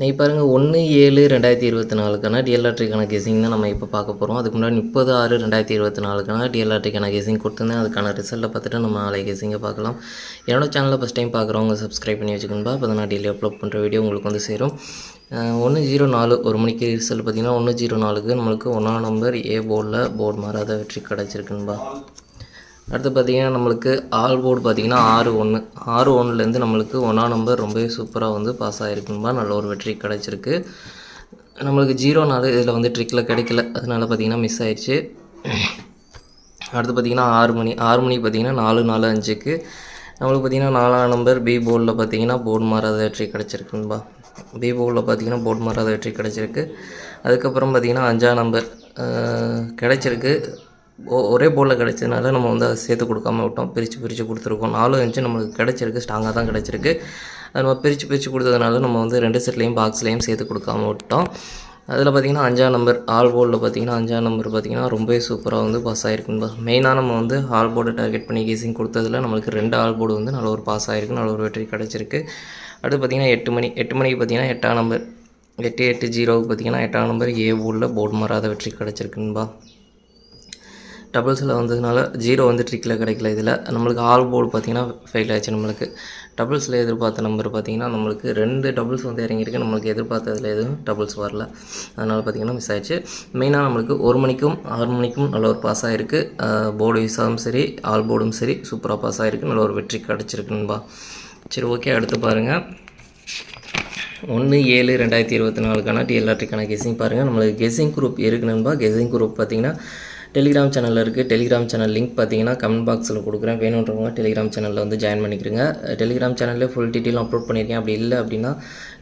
நீ பாருங்கள் ஒன்று ஏழு ரெண்டாயிரத்தி இருபத்தி நாலுக்கான டிஎல்ஆர்டிக்கான கெஸிங் தான் நம்ம இப்போ பார்க்க போகிறோம் அதுக்கு முன்னாடி முப்பது ஆறு ரெண்டாயிரத்தி இருபத்தி நாலுக்கான டிஎல்ஆர்டிக்கான கெஸிங் கொடுத்துருந்தேன். அதுக்கான ரிசல்ட்டை பார்த்துட்டு நம்ம நாளை கெஸிங்கை பார்க்கலாம். என்னோடய சேனலில் ஃபஸ்ட் டைம் பார்க்குறவங்க சப்ஸ்கிரைப் பண்ணி வச்சுக்கணும்பா. அப்போ தான் நான் டெய்லி அப்லோட் பண்ணுற வீடியோ உங்களுக்கு வந்து சேரும். ஒன்று ஜீரோ நாலு ஒரு மணிக்கு ரிசல்ட் பார்த்தீங்கன்னா ஒன்று ஜீரோ நாலுக்கு நம்மளுக்கு ஒன்றாம் நம்பர் ஏ போர்டில் போர்டு மாறாத வெற்றி கிடச்சிருக்குன்பா. அடுத்து பார்த்தீங்கன்னா நம்மளுக்கு ஆல் போர்டு பார்த்தீங்கன்னா ஆறு ஒன்று. ஆறு ஒன்றுலேருந்து நம்மளுக்கு ஒன்றாம் நம்பர் ரொம்பவே சூப்பராக வந்து பாஸ் ஆகிருக்குன்பா நல்ல ஒரு வெற்றி கிடச்சிருக்கு. நம்மளுக்கு ஜீரோ நாலு இதில் வந்து ட்ரிக்கில் கிடைக்கல. அதனால பார்த்தீங்கன்னா மிஸ் ஆயிடுச்சு அடுத்து பார்த்தீங்கன்னா ஆறு மணி. ஆறு மணி பார்த்தீங்கன்னா நாலு நாலு அஞ்சுக்கு. நம்மளுக்கு பார்த்தீங்கன்னா நாலாம் நம்பர் பி போர்டில் பார்த்தீங்கன்னா போர்டு மாறாத வெற்றி கிடச்சிருக்குன்பா பி போர்டில் பார்த்தீங்கன்னா போர்டு மாறாத வெற்றி கிடச்சிருக்கு. அதுக்கப்புறம் பார்த்திங்கன்னா அஞ்சாம் நம்பர் கிடச்சிருக்கு. ஒரே போர்டில் கிடச்சதுனால நம்ம வந்து அதை சேர்த்து கொடுக்காம விட்டோம். பிரித்து பிரித்து கொடுத்துருக்கோம். நாலு அஞ்சு நம்மளுக்கு கிடச்சிருக்கு. ஸ்ட்ராங்காக தான் கிடச்சிருக்கு. அது நம்ம பிரித்து பிரித்து கொடுத்ததுனால நம்ம வந்து ரெண்டு செட்லேயும் பாக்ஸ்லேயும் சேர்த்து கொடுக்காம விட்டோம். அதில் பார்த்தீங்கன்னா அஞ்சாம் நம்பர் ஆல் போர்டில் பார்த்தீங்கன்னா அஞ்சாம் நம்பர் பார்த்தீங்கன்னா ரொம்பவே சூப்பராக வந்து பாஸ் ஆகிருக்குன்னு மெயினாக நம்ம வந்து ஆல் போர்டை டார்கெட் பண்ணி கேசிங் கொடுத்ததில் நம்மளுக்கு ரெண்டு ஆல் போர்டு வந்து நல்ல ஒரு பாஸ் ஆகிருக்கு நல்ல ஒரு வெற்றி கிடச்சிருக்கு. அடுத்து பார்த்தீங்கன்னா எட்டு மணி எட்டு மணிக்கு பார்த்தீங்கன்னா எட்டாம் நம்பர் எட்டு எட்டு ஜீரோவுக்கு பார்த்தீங்கன்னா எட்டாம் நம்பர் ஏ ஊரில் போர்டு மாறாத வெற்றி கிடச்சிருக்குன்பா டபுள்ஸில் வந்ததுனால ஜீரோ வந்து ட்ரிக்கில் கிடைக்கல இதில். நம்மளுக்கு ஆல் போர்டு பார்த்தீங்கன்னா ஃபெயில் ஆச்சு நம்மளுக்கு. டபுள்ஸில் எதிர்பார்த்த நம்பர் பார்த்தீங்கன்னா நம்மளுக்கு ரெண்டு டபுள்ஸ் வந்து இறங்கியிருக்கு. நம்மளுக்கு எதிர்பார்த்ததில் எதுவும் டபுள்ஸ் வரல. அதனால் பார்த்தீங்கன்னா மிஸ் ஆயிடுச்சு. மெயினாக நம்மளுக்கு ஒரு மணிக்கும் ஆறு மணிக்கும் நல்ல ஒரு பாஸ் ஆகிருக்கு போர்டு யூஸாகவும் சரி ஆல் போர்டும் சரி சூப்பராக பாஸ் ஆகிருக்கு நல்ல ஒரு வெற்றி கிடச்சிருக்குன்பா சரி ஓகே அடுத்து பாருங்கள் ஒன்று ஏழு ரெண்டாயிரத்தி இருபத்தி நாலுக்கான டிஎல்ஆர்டிக்கான கெஸிங் பாருங்கள் நம்மளுக்கு கெஸிங் குரூப் இருக்கு நண்பா. கெஸிங் குரூப் பார்த்தீங்கன்னா டெலிகிராம் சேனலில் இருக்குது டெலிகிராம் சேனல் லிங்க் பார்த்தீங்கன்னா கமெண்ட் பாக்ஸில் கொடுக்குறேன். வேணுன்றவங்க டெலிகிராம் சேனலில் வந்து ஜாயின் பண்ணிக்கிறங்க டெலிகிராம் சேனலில் ஃபுல் டீட்டெயிலும் அப்லோட் பண்ணியிருக்கேன். அப்படி இல்லை அப்படின்னா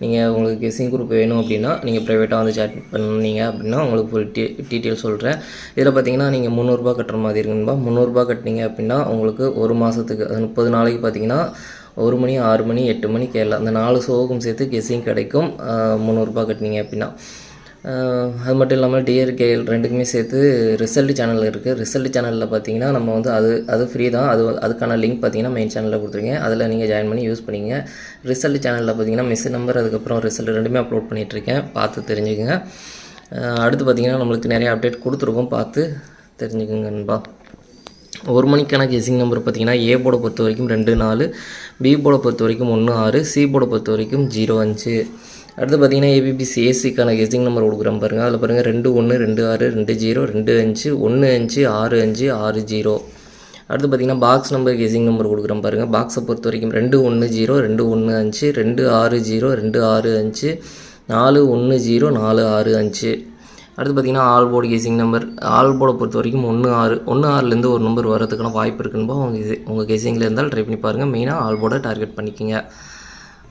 நீங்கள் உங்களுக்கு கெஸிங் குரூப் வேணும் அப்படின்னா நீங்கள் ப்ரைவேட்டாக வந்து சேட் பண்ணீங்க அப்படின்னா உங்களுக்கு ஃபுல் டீ டீட்டெயில் சொல்கிறேன் இதில் பார்த்தீங்கன்னா நீங்கள் முந்நூறுரூபா கட்டுற மாதிரி இருக்குன்பா முந்நூறுரூபா கட்டினீங்க அப்படின்னா உங்களுக்கு ஒரு மாதத்துக்கு அது முப்பது நாளைக்கு பார்த்தீங்கன்னா ஒரு மணி ஆறு மணி எட்டு மணி கேரளா அந்த நாலு சோகம் சேர்த்து கெஸிங் கிடைக்கும். முந்நூறுரூபா கட்டினீங்க அப்படின்னா. அது மட்டும் இல்லாமல் டிஆர் கேஎல் ரெண்டுக்குமே சேர்த்து ரிசல்ட் சேனல் இருக்குது ரிசல்ட் சேனலில் பார்த்தீங்கன்னா நம்ம வந்து அது அது ஃப்ரீ தான். அது அதுக்கான லிங்க் பார்த்தீங்கன்னா மெயின் சேனலில் கொடுத்துருக்கேன். அதில் நீங்கள் ஜாயின் பண்ணி யூஸ் பண்ணிங்க ரிசல்ட் சேனலில் பார்த்தீங்கன்னா மிஸ் நம்பர் அதுக்கப்புறம் ரிசல்ட் ரெண்டுமே அப்லோட் பண்ணிகிட்ருக்கேன் பார்த்து தெரிஞ்சுக்கோங்க. அடுத்து பார்த்தீங்கன்னா நம்மளுக்கு நிறைய அப்டேட் கொடுத்துருக்கோம். பார்த்து தெரிஞ்சுக்கோங்க நண்பா. ஒரு மணிக்கான கெஸிங் நம்பர் பார்த்தீங்கன்னா ஏ போர்டை பொறுத்த வரைக்கும் ரெண்டு நாலு பி போர்டை பொறுத்த வரைக்கும் ஒன்று ஆறு சி போர்டை பொறுத்த வரைக்கும் ஜீரோ அஞ்சு. அடுத்து பார்த்தீங்கன்னா ஏபிபிசி ஏசிக்கான கெஸிங் நம்பர் கொடுக்குறேன் பாருங்கள் அதில் பாருங்கள் ரெண்டு ஒன்று ரெண்டு ஆறு ரெண்டு ஜீரோ ரெண்டு அஞ்சு ஒன்று அஞ்சு ஆறு அஞ்சு ஆறு ஜீரோ. அடுத்து பார்த்தீங்கன்னா பாக்ஸ் நம்பர் கெஸிங் நம்பர் கொடுக்குறேன் பாருங்கள் பாக்ஸை பொறுத்த வரைக்கும் ரெண்டு ஒன்று ஜீரோ ரெண்டு ஒன்று அஞ்சு ரெண்டு ஆறு ஜீரோ ரெண்டு ஆறு அஞ்சு நாலு ஒன்று ஜீரோ நாலு ஆறு அஞ்சு. அடுத்து பார்த்தீங்கன்னா all board guessing number all போர்டை பொறுத்த வரைக்கும் ஒன்று ஆறு ஒன்று ஆறுலேருந்து ஒரு நம்பர் வரதுக்கான வாய்ப்பு இருக்குன்னு உங்கள் உங்கள் கேசிங்கில் இருந்தால் ட்ரை பண்ணி பாருங்கள் மெயினாக ஆல் போர்டை டார்கெட் பண்ணிக்கோங்க.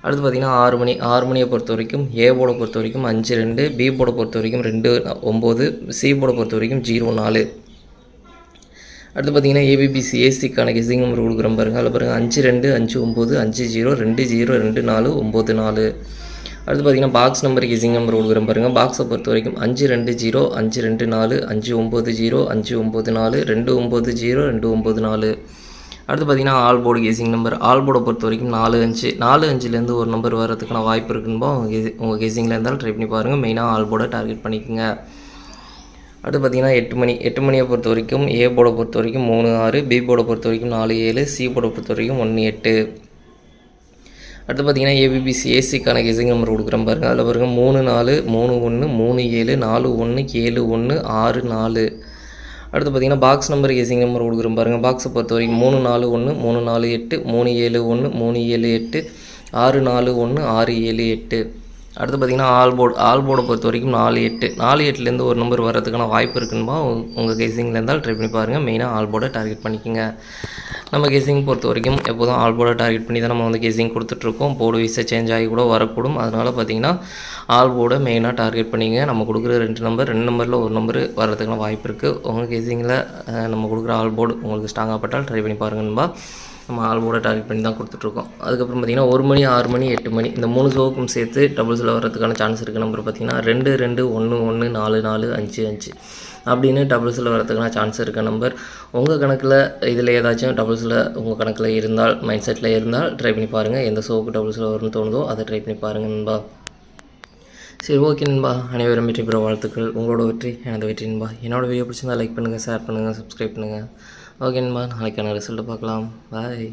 அடுத்து பார்த்தீங்கன்னா ஆறு மணி ஆறு மணியை பொறுத்த வரைக்கும் ஏ போர்டை பொறுத்த வரைக்கும் அஞ்சு ரெண்டு பி போர்டை பொறுத்த வரைக்கும் ரெண்டு ஒம்பது சி போர்டை பொறுத்த வரைக்கும் ஜீரோ நாலு. அடுத்து பார்த்தீங்கன்னா ஏபிபிசி ஏசிக்கான கெசிங் நம்பர் கொடுக்குறோம் பாருங்கள் அதில் பாருங்கள் அஞ்சு ரெண்டு அஞ்சு ஒம்பது அஞ்சு ஜீரோ ரெண்டு ஜீரோ ரெண்டு நாலு ஒம்பது நாலு. அடுத்து பார்த்தீங்கன்னா பாக்ஸ் நம்பர் கெசிங் நம்பர் கொடுக்குறோம் பாருங்கள் பாக்ஸை பொறுத்த வரைக்கும் அஞ்சு ரெண்டு ஜீரோ அஞ்சு ரெண்டு நாலு அஞ்சு ஒம்பது ஜீரோ அஞ்சு ஒம்பது நாலு ரெண்டு ஒம்பது ஜீரோ ரெண்டு ஒம்பது நாலு. அடுத்து பார்த்தீங்கன்னா all board guessing number. All போர்டை பொறுத்த வரைக்கும் நாலு அஞ்சு நாலு அஞ்சுலேருந்து ஒரு நம்பர் வரதுக்கான வாய்ப்பு இருக்குன்னு உங்கள் உங்கள் கேசிங்கில் இருந்தாலும் ட்ரை பண்ணி பாருங்கள் மெயினாக ஆல் போர்டை டார்கெட் பண்ணிக்கோங்க. அடுத்து பார்த்தீங்கன்னா எட்டு மணி எட்டு மணியை பொறுத்த வரைக்கும் ஏ போர்டை பொறுத்த வரைக்கும் மூணு ஆறு பி போர்டை பொறுத்த வரைக்கும் நாலு ஏழு சி போர்டை பொறுத்த வரைக்கும் ஒன்று எட்டு. அடுத்து பார்த்தீங்கன்னா ஏபிபிசி ஏசிக்கான கெஸிங் நம்பர் கொடுக்குறேன் பாருங்கள் அதில் பாருங்கள் மூணு நாலு மூணு ஒன்று மூணு ஏழு நாலு ஒன்று ஏழு ஒன்று ஆறு நாலு. அடுத்து பார்த்தீங்கன்னா பாக்ஸ் நம்பர் கெஸிங் நம்பர் கொடுக்குறோம் பாருங்கள் பாக்ஸை பொறுத்த வரைக்கும் மூணு நாலு ஒன்று மூணு நாலு எட்டு மூணு ஏழு ஒன்று மூணு ஏழு எட்டு ஆறு நாலு ஒன்று ஆறு ஏழு எட்டு. அடுத்து பார்த்தீங்கன்னா ஆல் போர்டு ஆல் போர்டை பொறுத்த வரைக்கும் நாலு எட்டு நாலு எட்டுலேருந்து ஒரு நம்பர் வரதுக்கான வாய்ப்பு இருக்குன்பா உங்கள் கேசிங்கில் இருந்தால் ட்ரை பண்ணி பாருங்கள் மெயினாக ஆல் போர்டை டார்கெட் பண்ணிக்கோங்க. நம்ம கேசிங் பொறுத்த வரைக்கும் எப்போதும் ஆல் போர்டை டார்கெட் பண்ணி தான் நம்ம வந்து கேசிங் கொடுத்துட்ருக்கோம். போர்டு வீஸை சேஞ்ச் ஆகி கூட வரக்கூடும். அதனால் பார்த்தீங்கன்னா ஆல் போர்டை மெயினாக டார்கெட் பண்ணிங்க நம்ம கொடுக்குற ரெண்டு நம்பர் ரெண்டு நம்பரில் ஒரு நம்பர் வரதுக்கான வாய்ப்பு இருக்குது உங்கள் கேசிங்கில் நம்ம கொடுக்குற ஆல் போர்டு உங்களுக்கு ஸ்ட்ராங்காக பட்டால் ட்ரை பண்ணி பாருங்கன்பா நம்ம ஆல்போட டார்கெட் பண்ணி தான் கொடுத்துட்ருக்கோம். அதுக்கப்புறம் பார்த்திங்கன்னா ஒரு மணி ஆறு மணி எட்டு மணி இந்த மூணு ஷோவுக்கும் சேர்த்து டபுள்ஸில் வரதுக்கான சான்ஸ் இருக்குது நம்பர் பார்த்திங்கன்னா ரெண்டு ரெண்டு ஒன்று ஒன்று நாலு நாலு அஞ்சு அஞ்சு அப்படின்னு டபுள்ஸில் வரதுக்கான சான்ஸ் இருக்க நம்பர் உங்கள் கணக்கில் இதில் ஏதாச்சும் டபுள்ஸில் உங்கள் கணக்கில் இருந்தால் மைண்ட் செட்டில் இருந்தால் ட்ரை பண்ணி பாருங்கள் எந்த ஷோவுக்கு டபுள்ஸில் வரும்னு தோணுதோ அதை ட்ரை பண்ணி பாருங்கள் நண்பா. சரி ஓகே நண்பா. அனைவரும் வெற்றி பெற வாழ்த்துக்கள். உங்களோட வெற்றி எனது வெற்றி நண்பா. என்னோட வீடியோ பிடிச்சிருந்தா லைக் பண்ணுங்கள் ஷேர் பண்ணுங்கள் சப்ஸ்கிரைப் பண்ணுங்கள் ஓகே நண்பா நாளைக்கான ரிசல்ட்டை பார்க்கலாம். பாய்